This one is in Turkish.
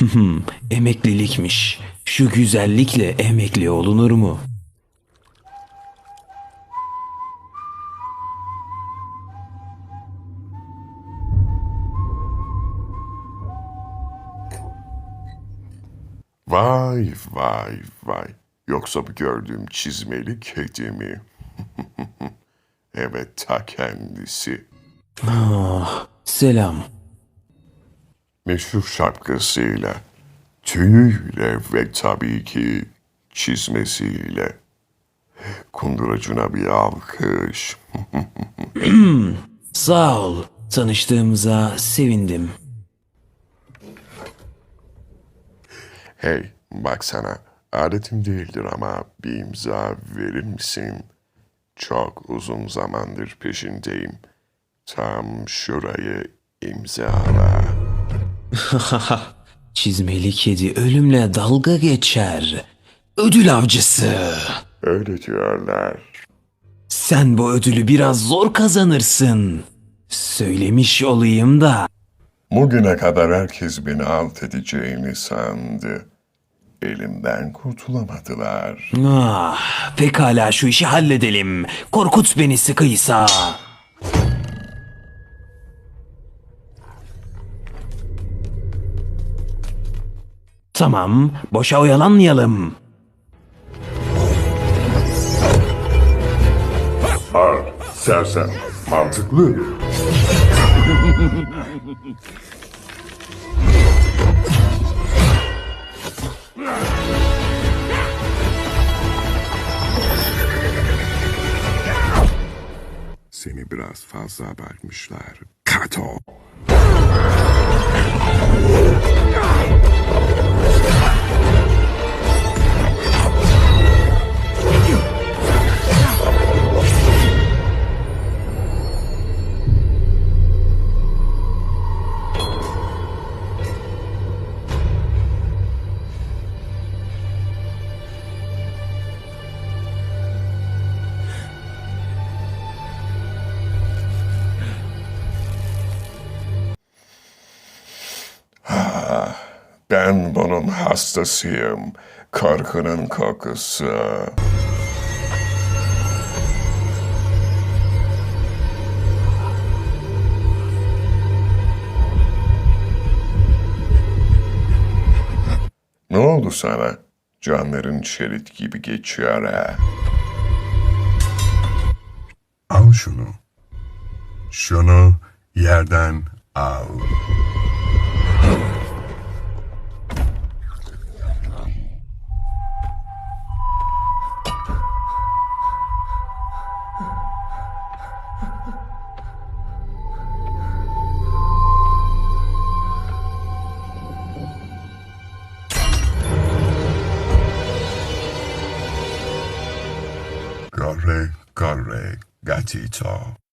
Emeklilikmiş. Şu güzellikle emekli olunur mu? Vay vay vay. Yoksa bu gördüğüm çizmeli kedi mi? evet ta kendisi. Selam. Meşhur şapkasıyla, tüyüyle ve tabii ki çizmesiyle. Kunduracına bir alkış. Sağ ol. Tanıştığımıza sevindim. Hey, baksana. Adetim değildir ama bir imza verir misin? Çok uzun zamandır peşindeyim. Tam şurayı imzala. Çizmeli kedi ölümle dalga geçer. Ödül avcısı. Öyle diyorlar. Sen bu ödülü biraz zor kazanırsın. Söylemiş olayım da. Bugüne kadar herkes beni alt edeceğini sandı. Elimden kurtulamadılar. Ah, pekala şu işi halledelim. Korkut beni sıkıysa. Tamam, boşa oyalanmayalım. Har, sersem, mantıklı. Seni biraz fazla abartmışlar. Kato. Ben bunun hastasıyım. Korkunun kokusu. Ne oldu sana? Canların şerit gibi geçiyor ha. Al şunu. Şunu yerden al. correct, correct. Gatito.